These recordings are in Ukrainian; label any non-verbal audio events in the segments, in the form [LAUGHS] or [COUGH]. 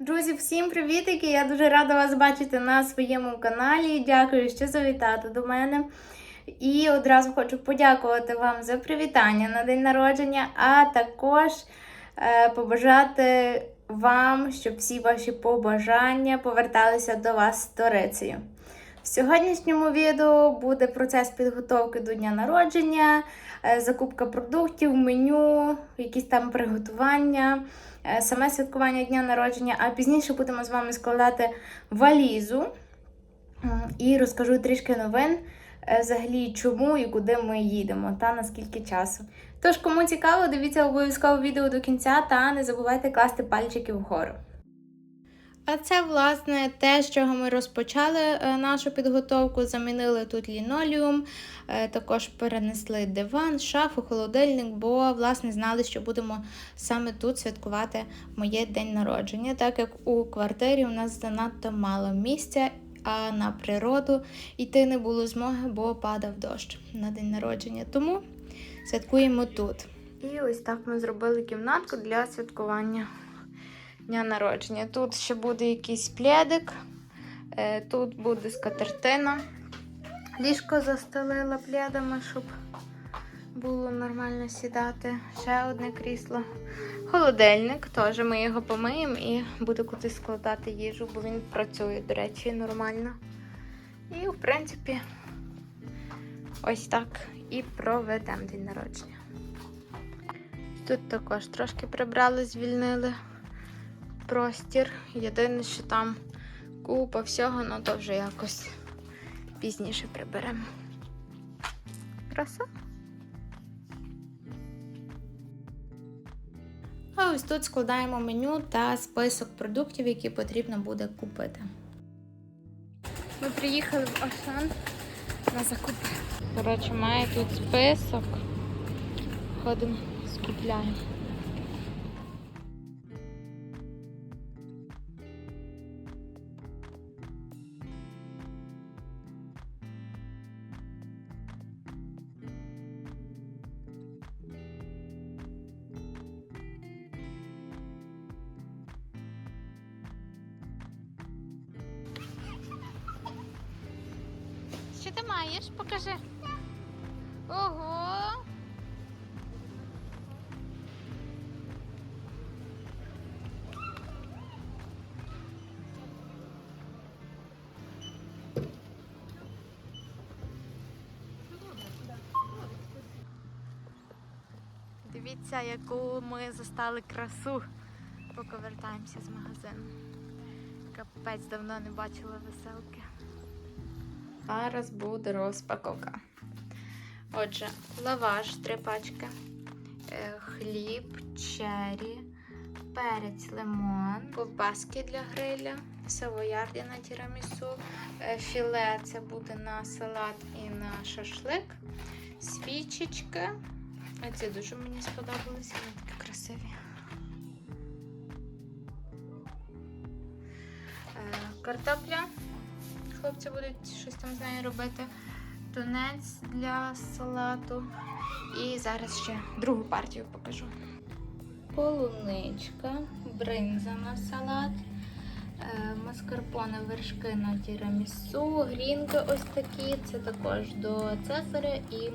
Друзі, всім привітики! Я дуже рада вас бачити на своєму каналі. Дякую, що завітати до мене. І одразу хочу подякувати вам за привітання на день народження, а також е, побажати вам, щоб всі ваші побажання поверталися до вас сторицею. В сьогоднішньому відео буде процес підготовки до дня народження, закупка продуктів, меню, якісь там приготування, е, саме святкування дня народження. А пізніше будемо з вами складати валізу і розкажу трішки новин, е, взагалі чому і куди ми їдемо та наскільки часу. Тож, кому цікаво, дивіться обов'язково відео до кінця та не забувайте класти пальчики вгору. А це, власне, те, з чого ми розпочали е, нашу підготовку. Замінили тут лінолеум, е, також перенесли диван, шафу, холодильник, бо, власне, знали, що будемо саме тут святкувати моє день народження, так як у квартирі у нас занадто мало місця, а на природу йти не було змоги, бо падав дощ на день народження. Тому святкуємо тут. І ось так ми зробили кімнатку для святкування дня народження. Тут ще буде якийсь пледик, е, тут буде скатертина. Ліжко застелила пледами, щоб було нормально сідати. Ще одне крісло. Холодильник, теж ми його помиємо і буду кудись складати їжу, бо він працює, до речі, нормально. І, в принципі, ось так і проведемо день народження. Тут також трошки прибрали, звільнили простір. Єдине, що там купа всього, ну то вже якось пізніше приберемо. Краса. А ось тут складаємо меню та список продуктів, які потрібно буде купити. Ми приїхали в Ашан на закупи. Коротше, має тут список. Ходимо, скупляємо. Ти маєш? Покажи. Ого. Дивіться, яку ми застали красу, поки вертаємося з магазину. Капець давно не бачила веселки. Зараз буде розпаковка. Отже, лаваш, три пачки, е, хліб, чері, перець, лимон, ковбаски для гриля, савоярді на тірамісу, е, філе це буде на салат і на шашлик, свічечки. Ці дуже мені сподобалися, вони такі красиві. Е, Картопля хлопці будуть щось там з нею робити. Тунець для салату. І зараз ще другу партію покажу. Полуничка, бринза на салат, е, маскарпоне вершки на тірамісу, грінки ось такі. Це також до цезаря і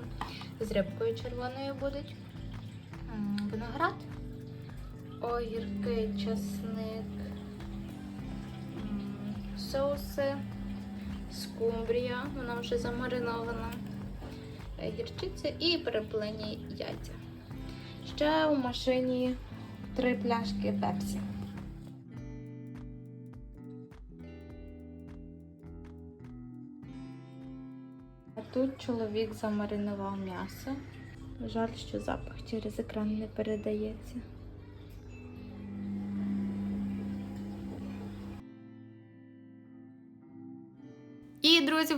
з рибкою червоною будуть. Виноград, огірки, часник, соуси скумбрія, вона вже замаринована, е, гірчиця і переплені яйця. Ще у машині три пляшки пепсі. Тут чоловік замаринував м'ясо. Жаль, що запах через екран не передається.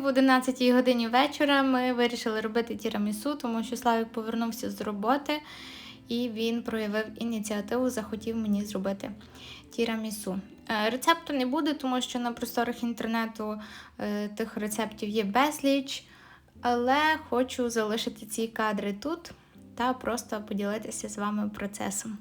В 11 годині вечора ми вирішили робити тірамісу, тому що Славік повернувся з роботи і він проявив ініціативу, захотів мені зробити тірамісу. Е, Рецепту не буде, тому що на просторах інтернету е, тих рецептів є безліч, але хочу залишити ці кадри тут та просто поділитися з вами процесом.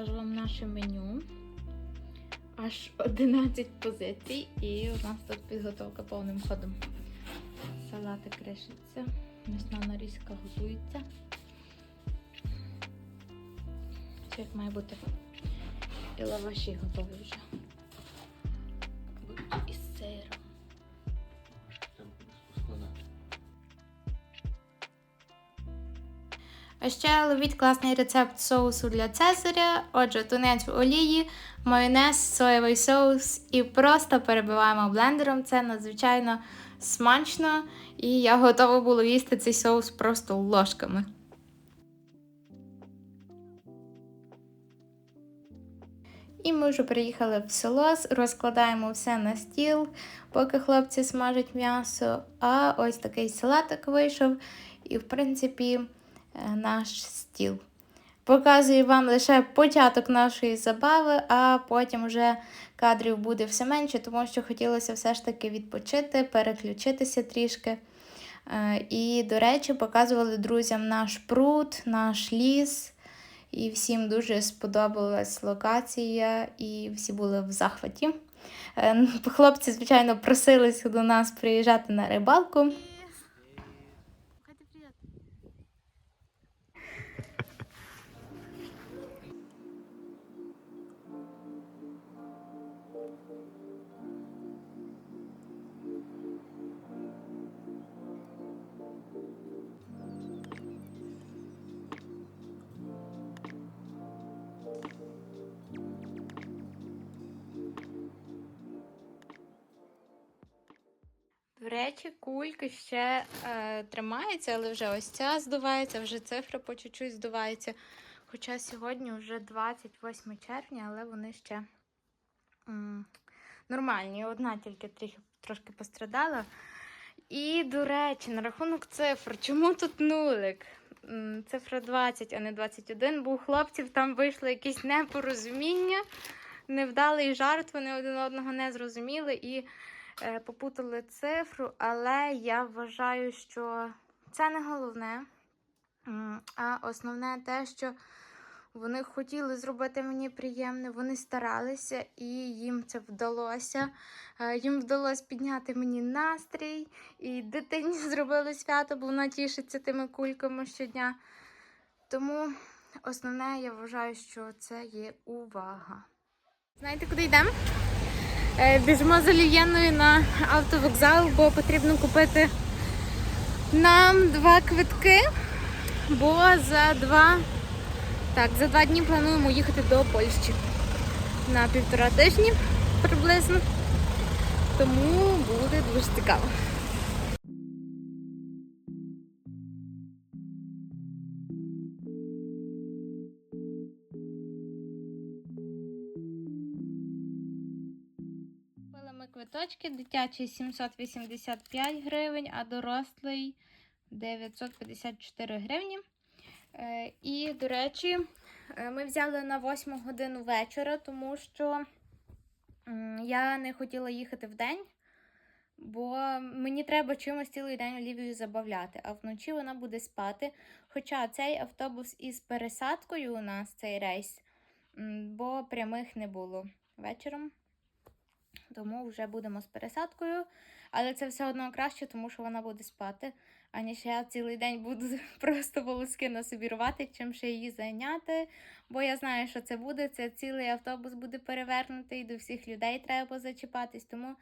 Покажу вам наше меню. Аж 11 позицій, і у нас тут підготовка повним ходом. Салати кришиться, м'ясна нарізка готується. Все як має бути. І лаваші готові вже. А ще ловіть класний рецепт соусу для цезаря. Отже, тунець в олії, майонез, соєвий соус і просто перебиваємо блендером. Це надзвичайно смачно, і я готова була їсти цей соус просто ложками. І ми вже приїхали в село, розкладаємо все на стіл, поки хлопці смажать м'ясо. А ось такий салатик вийшов. І, в принципі, наш стіл. Показую вам лише початок нашої забави, а потім вже кадрів буде все менше, тому що хотілося все ж таки відпочити, переключитися трішки. Е, І, до речі, показували друзям наш пруд, наш ліс. І всім дуже сподобалась локація, і всі були в захваті. Е, Хлопці, звичайно, просилися до нас приїжджати на рибалку. Речі, кульки ще е, тримаються, але вже ось ця здувається, вже цифра по чуть-чуть здувається. Хоча сьогодні вже 28 червня, але вони ще м, нормальні. Одна тільки трохи, трошки пострадала. І, до речі, на рахунок цифр, чому тут нулик? Цифра 20, а не 21, бо у хлопців там вийшло якесь непорозуміння, невдалий жарт, вони один одного не зрозуміли і попутали цифру, але я вважаю, що це не головне. А основне те, що вони хотіли зробити мені приємне, вони старалися і їм це вдалося. Е, Їм вдалося підняти мені настрій, і дитині [LAUGHS] зробили свято, бо вона тішиться тими кульками щодня. Тому основне, я вважаю, що це є увага. Знаєте, куди йдемо? Е, Біжимо з Олів'яною на автовокзал, бо потрібно купити нам два квитки, бо за два, так, за два дні плануємо їхати до Польщі на півтора тижні приблизно. Тому буде дуже цікаво. Купили дитячий 785 гривень, а дорослий 954 гривні. Е, І, до речі, е, ми взяли на 8 годину вечора, тому що я не хотіла їхати в день, бо мені треба чимось цілий день Олівію забавляти, а вночі вона буде спати. Хоча цей автобус із пересадкою у нас цей рейс, бо прямих не було вечором. Тому вже будемо з пересадкою. Але це все одно краще, тому що вона буде спати. Аніж я цілий день буду [LAUGHS] просто волоски на собі рвати, чим ще її зайняти. Бо я знаю, що це буде. Це цілий автобус буде перевернутий, до всіх людей треба зачіпатись. Тому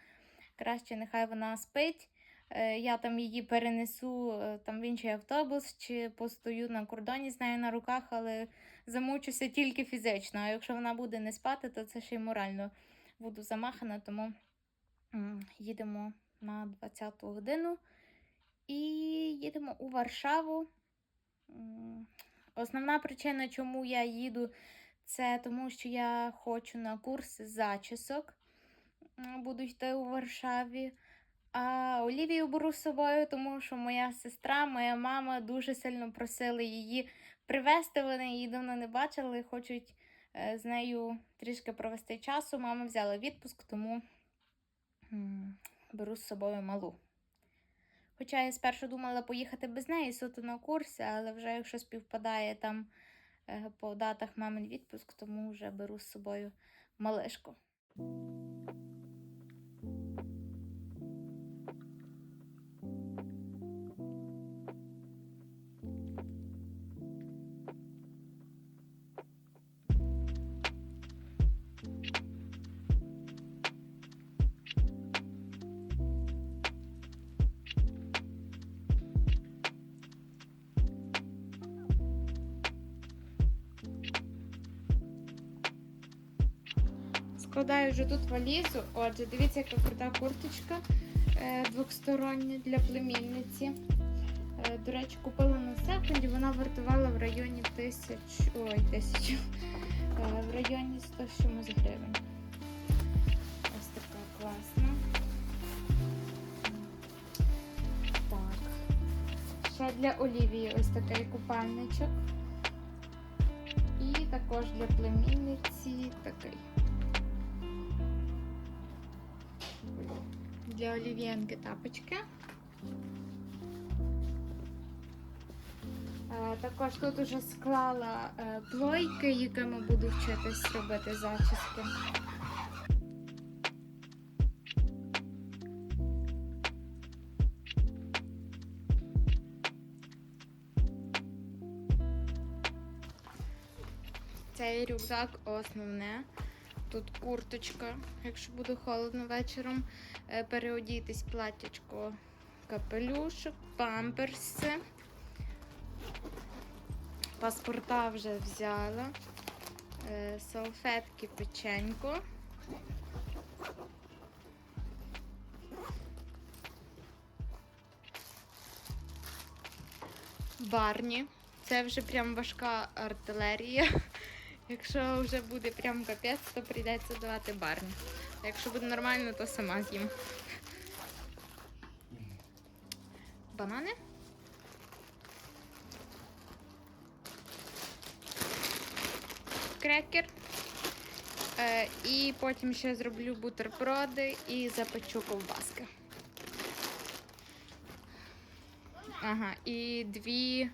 краще нехай вона спить. Е, Я там її перенесу е, там в інший автобус чи постою на кордоні з нею на руках, але замучуся тільки фізично. А якщо вона буде не спати, то це ще й морально буду замахана, тому їдемо на 20 годину і їдемо у Варшаву. Основна причина, чому я їду, це тому, що я хочу на курс зачісок. Буду йти у Варшаві. А Олівію беру з собою, тому що моя сестра, моя мама дуже сильно просили її привезти. Вони її давно не бачили, хочуть з нею трішки провести часу. Мама взяла відпуск, тому беру з собою малу. Хоча я спершу думала поїхати без неї суто на курси, але вже якщо співпадає там е, по датах мамин відпуск, тому вже беру з собою малишку. Складаю вже тут валізу. Отже, дивіться, яка крута курточка е, двохстороння для племінниці. Е, до речі, купила на секунді, вона вартувала в районі тисяч. Ой, тисячу. Е, в районі 100 з чимось гривень. Ось така класна. Так. Ще для Олівії ось такий купальничок. І також для племінниці такий. Для олів'янки тапочки. Е, Також тут уже склала е, плойки, якими буду вчитись робити зачіски. Цей рюкзак основне. Тут курточка, якщо буде холодно вечором. Е, Переодітись платтячко, капелюшок, памперси. Паспорта вже взяла. Е, Салфетки печенько. Барні. Це вже прям важка артилерія. Якщо вже буде прям капець, то прийдеться давати барні. А якщо буде нормально, то сама з'їм. Банани? Крекер. Е, і потім ще зроблю бутерброди і запечу ковбаски. Ага, і дві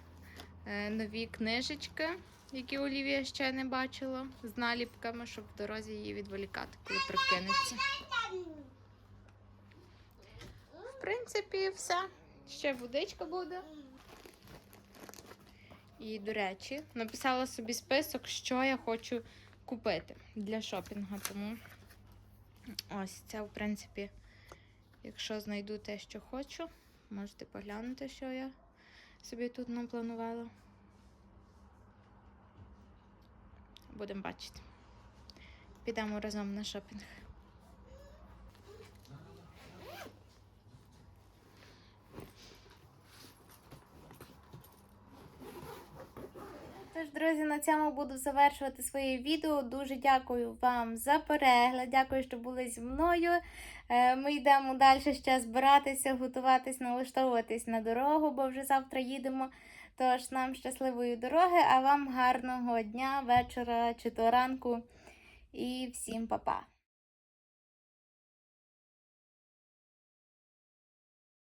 е, нові книжечки, які Олівія ще не бачила, з наліпками, щоб в дорозі її відволікати, коли прокинеться. В принципі, все. Ще водичка буде. І, до речі, написала собі список, що я хочу купити для шопінгу. Тому ось це, в принципі, якщо знайду те, що хочу, можете поглянути, що я собі тут напланувала. Будемо бачити. Підемо разом на шопінг. Тож, друзі, на цьому буду завершувати своє відео. Дуже дякую вам за перегляд. Дякую, що були зі мною. Е, Ми йдемо далі ще збиратися, готуватись, налаштовуватись на дорогу, бо вже завтра їдемо. Тож нам щасливої дороги, а вам гарного дня, вечора чи то ранку. І всім па-па!